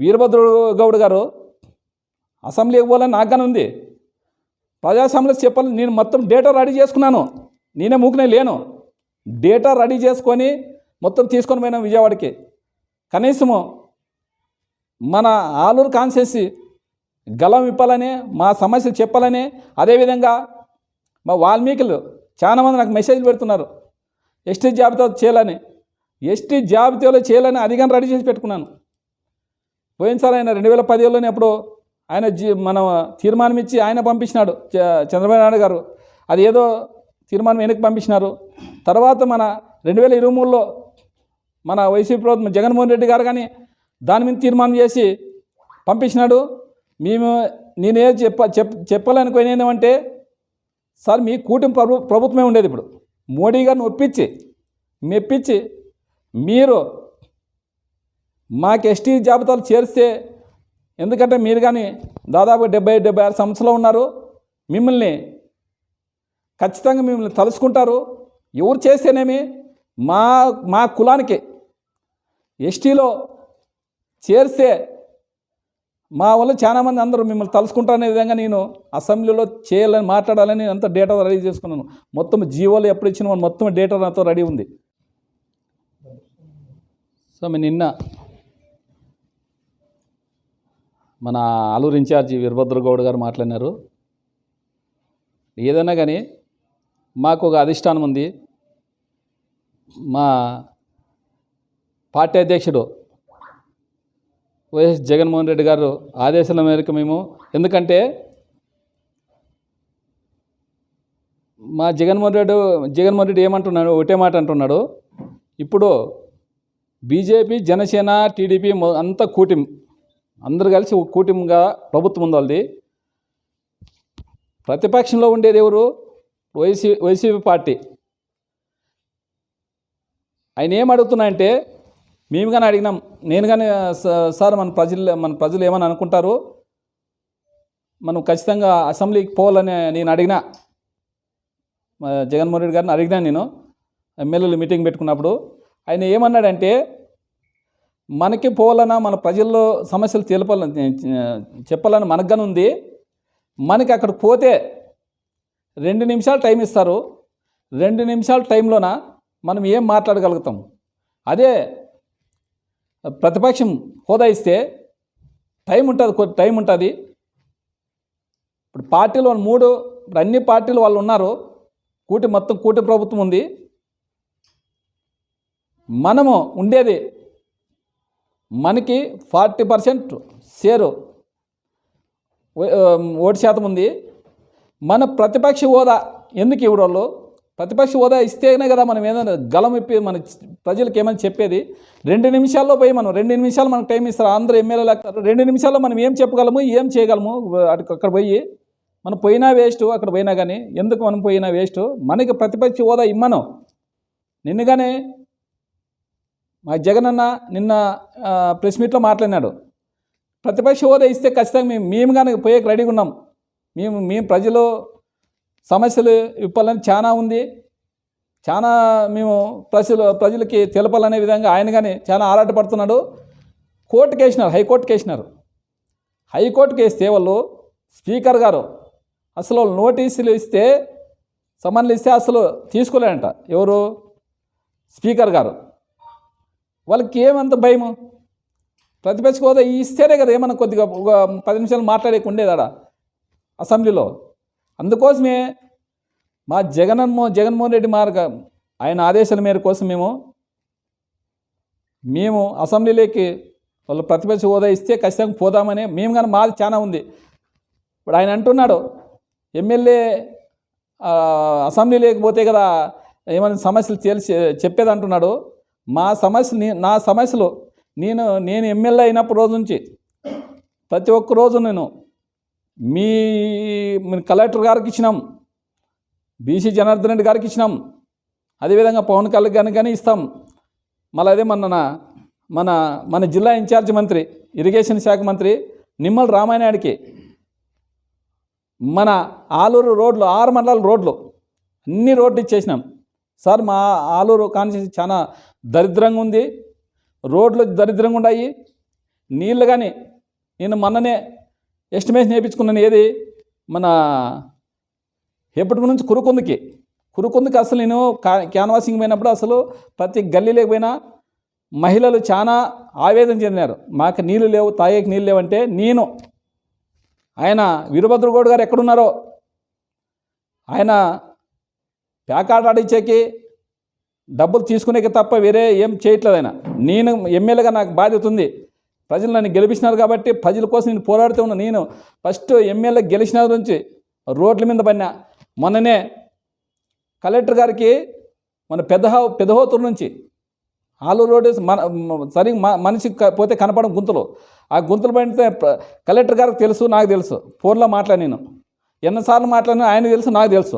వీరభద్రుడు గౌడ్ గారు అసెంబ్లీకి పోవాలని నాకుగానే ఉంది. ప్రజాసెంబ్లీ చెప్పాలి నేను మొత్తం డేటా రెడీ చేసుకున్నాను. నేనే మూకునే లేను. డేటా రెడీ చేసుకొని మొత్తం తీసుకొని పోయినాం విజయవాడకి. కనీసము మన ఆలూరు కాన్సెన్సీ గలం ఇప్పాలని మా సమస్యలు చెప్పాలని అదేవిధంగా మా వాల్మీకులు చాలామంది నాకు మెసేజ్ పెడుతున్నారు. ఎస్టీ జాబితా చేయాలని. ఎస్టీ జాబితాలో చేయాలని అధికారం రెడీ చేసి పెట్టుకున్నాను. పోయినసారి ఆయన రెండు వేల పదిహేడులోనే అప్పుడు ఆయన జీ మన తీర్మానం ఇచ్చి ఆయన పంపించినాడు చ- చంద్రబాబు నాయుడు గారు. అది ఏదో తీర్మానం వెనక్కి పంపించినారు. తర్వాత మన రెండు వేల ఇరవై మూడులో మన వైసీపీ ప్రభుత్వం జగన్మోహన్ రెడ్డి గారు కానీ దాని మీద తీర్మానం చేసి పంపించినాడు. మేము నేనే చెప్ప చెప్ చెప్పాలనుకుని ఏంటంటే సార్ మీ కూటమి ప్రభు ప్రభుత్వమే ఉండేది ఇప్పుడు. మోడీ గారిని ఒప్పించి మెప్పించి మీరు మాకు ఎస్టీ జాబితాలు చేరిస్తే ఎందుకంటే మీరు కానీ దాదాపు డెబ్బై డెబ్బై ఆరు సంవత్సరాలు ఉన్నారు. మిమ్మల్ని ఖచ్చితంగా మిమ్మల్ని తలుచుకుంటారు. ఎవరు చేస్తేనేమి మా మా కులానికి ఎస్టీలో చేరిస్తే మా వల్ల చాలామంది అందరూ మిమ్మల్ని తలుచుకుంటారనే విధంగా నేను అసెంబ్లీలో చేయాలని మాట్లాడాలని అంత డేటా రెడీ చేసుకున్నాను. మొత్తం జీవోలు ఎప్పుడు ఇచ్చిన మొత్తం డేటా నాతో రెడీ ఉంది. సో మేము నిన్న మన ఆలూరు ఇన్ఛార్జి వీరభద్రగౌడ్ గారు మాట్లాడినారు. ఏదైనా కానీ మాకు ఒక అధిష్టానం ఉంది. మా పార్టీ అధ్యక్షుడు వైఎస్ జగన్మోహన్ రెడ్డి గారు ఆదేశాల మేరకు మేము ఎందుకంటే మా జగన్మోహన్ రెడ్డి జగన్మోహన్ రెడ్డి ఏమంటున్నాడు ఒకటే మాట అంటున్నాడు. ఇప్పుడు బీజేపీ జనసేన టీడీపీ అంతా కూటమి అందరు కలిసి ఒక కూటమిగా ప్రభుత్వం ఉంది వాళ్ళది. ప్రతిపక్షంలో ఉండేది ఎవరు? YC YCP party. ఆయన ఏం అడుగుతున్నాడంటే మేము కానీ అడిగినాం నేను కానీ సార్ మన ప్రజలు మన ప్రజలు ఏమని అనుకుంటారు? మనం ఖచ్చితంగా అసెంబ్లీకి పోవాలని నేను అడిగినా. జగన్మోహన్ రెడ్డి గారిని అడిగినా నేను ఎమ్మెల్యేలు మీటింగ్ పెట్టుకున్నప్పుడు. ఆయన ఏమన్నాడంటే మనకి పోవాలన్నా మన ప్రజల్లో సమస్యలు తెలపాలని చెప్పాలని మనకు ఉంది. మనకి అక్కడ పోతే రెండు నిమిషాలు టైం ఇస్తారు. రెండు నిమిషాల టైంలోన మనం ఏం మాట్లాడగలుగుతాం? అదే ప్రతిపక్షం హోదా ఇస్తే టైం ఉంటుంది టైం ఉంటుంది. ఇప్పుడు పార్టీలు మూడు ఇప్పుడు అన్ని పార్టీలు వాళ్ళు ఉన్నారు. కూటి మొత్తం కూటి ప్రభుత్వం ఉంది. మనము ఉండేది మనకి ఫార్టీ పర్సెంట్ షేరు ఓటు శాతం ఉంది. మన ప్రతిపక్ష హోదా ఎందుకు ఇవ్వడోళ్ళు ప్రతిపక్ష హోదా ఇస్తేనే కదా మనం ఏదైనా గలం ఇప్పి మన ప్రజలకు ఏమైనా చెప్పేది? రెండు నిమిషాల్లో పోయి మనం రెండు నిమిషాలు మనకు టైం ఇస్తారు. అందరూ ఎమ్మెల్యేలు లేకపోతే రెండు నిమిషాల్లో మనం ఏం చెప్పగలము? ఏం చేయగలము? అటు అక్కడ పోయి మనం పోయినా వేస్ట్ అక్కడ పోయినా కానీ ఎందుకు మనం పోయినా వేస్ట్? మనకి ప్రతిపక్ష హోదా ఇమ్మను. నిన్నగానే మా జగనన్న నిన్న ప్రెస్ మీట్లో మాట్లాడినాడు. ప్రతిపక్ష హోదా ఇస్తే ఖచ్చితంగా మేము మేము కానీ పోయేకి రెడీగా ఉన్నాం. మేము మేము ప్రజలు సమస్యలు ఇప్పాలని చాలా ఉంది. చాలా మేము ప్రజలు ప్రజలకి తెలపాలనే విధంగా ఆయన కానీ చాలా ఆరాటపడుతున్నాడు. కోర్టుకి వేసినారు హైకోర్టుకి వేసినారు హైకోర్టుకి వేస్తే వాళ్ళు స్పీకర్ గారు అసలు వాళ్ళు నోటీసులు ఇస్తే సమన్లు ఇస్తే అసలు తీసుకోలేదంట ఎవరు? స్పీకర్ గారు. వాళ్ళకి ఏమంత భయము? ప్రతిపక్ష హోదా ఇస్తేనే కదా ఏమన్నా కొద్దిగా ఒక పది నిమిషాలు మాట్లాడేకు ఉండేదాడ అసెంబ్లీలో? అందుకోసమే మా జగన్మో జగన్మోహన్ రెడ్డి మార్గ ఆయన ఆదేశాల మేర కోసం మేము మేము అసెంబ్లీలోకి వాళ్ళు ప్రతిపక్ష హోదా ఇస్తే ఖచ్చితంగా పోదామని మేము కానీ మాది చాలా ఉంది. ఇప్పుడు ఆయన అంటున్నాడు ఎమ్మెల్యే అసెంబ్లీ లేకపోతే కదా ఏమైనా సమస్యలు తెలిసి చెప్పేది అంటున్నాడు మా సమస్య నా సమస్యలు నేను నేను ఎమ్మెల్యే అయినప్పటి రోజు నుంచి ప్రతి ఒక్క రోజు నేను మీ మీ కలెక్టర్ గారికి ఇచ్చినాం బీసీ జనార్దన్ రెడ్డి గారికి ఇచ్చినాం. అదేవిధంగా పవన్ కళ్యాణ్ గారికి కానీ ఇస్తాం. మళ్ళీ అదే మన మన మన జిల్లా ఇన్ఛార్జ్ మంత్రి ఇరిగేషన్ శాఖ మంత్రి నిమ్మల రామానాయుడికి మన ఆలూరు రోడ్లు ఆరు మండలాల రోడ్లు అన్ని రోడ్లు ఇచ్చేసినాం. సార్ మా ఆలూరు కాన్స్టిట్యూన్సీ చాలా దరిద్రంగా ఉంది. రోడ్లు దరిద్రంగా ఉన్నాయి. నీళ్ళు కానీ నేను మొన్ననే ఎస్టిమేషన్ వేయించుకున్నాను ఏది? మన ఎప్పటి నుంచి కురుకుందుకి. కురుకుందుకి అసలు నేను కా క్యాన్వాసింగ్ పోయినప్పుడు అసలు ప్రతి గల్లీ లేకపోయినా మహిళలు చాలా ఆవేదన చెందినారు. మాకు నీళ్ళు లేవు తాగేకి నీళ్ళు లేవంటే నేను ఆయన వీరభద్రగౌడ్ గారు ఎక్కడున్నారో ఆయన ప్యాకార్డ్ ఆడిచ్చేకి డబ్బులు తీసుకునేకి తప్ప వేరే ఏం చేయట్లేదు ఆయన. నేను ఎమ్మెల్యేగా నాకు బాధ్యత ఉంది. ప్రజలు నన్ను గెలిపించినారు కాబట్టి ప్రజల కోసం నేను పోరాడుతూ ఉన్నా. నేను ఫస్ట్ ఎమ్మెల్యే గెలిచిన నుంచి రోడ్ల మీద పడినా. మొన్ననే కలెక్టర్ గారికి మన పెద్ద పెద్దహోతూరు నుంచి ఆలూరు రోడ్డు మన సరి మనిషి పోతే కనపడం గుంతలు. ఆ గుంతలు పడితే కలెక్టర్ గారికి తెలుసు నాకు తెలుసు. ఫోన్లో మాట్లాడి నేను. ఎన్నిసార్లు మాట్లాడినా ఆయన తెలుసు నాకు తెలుసు.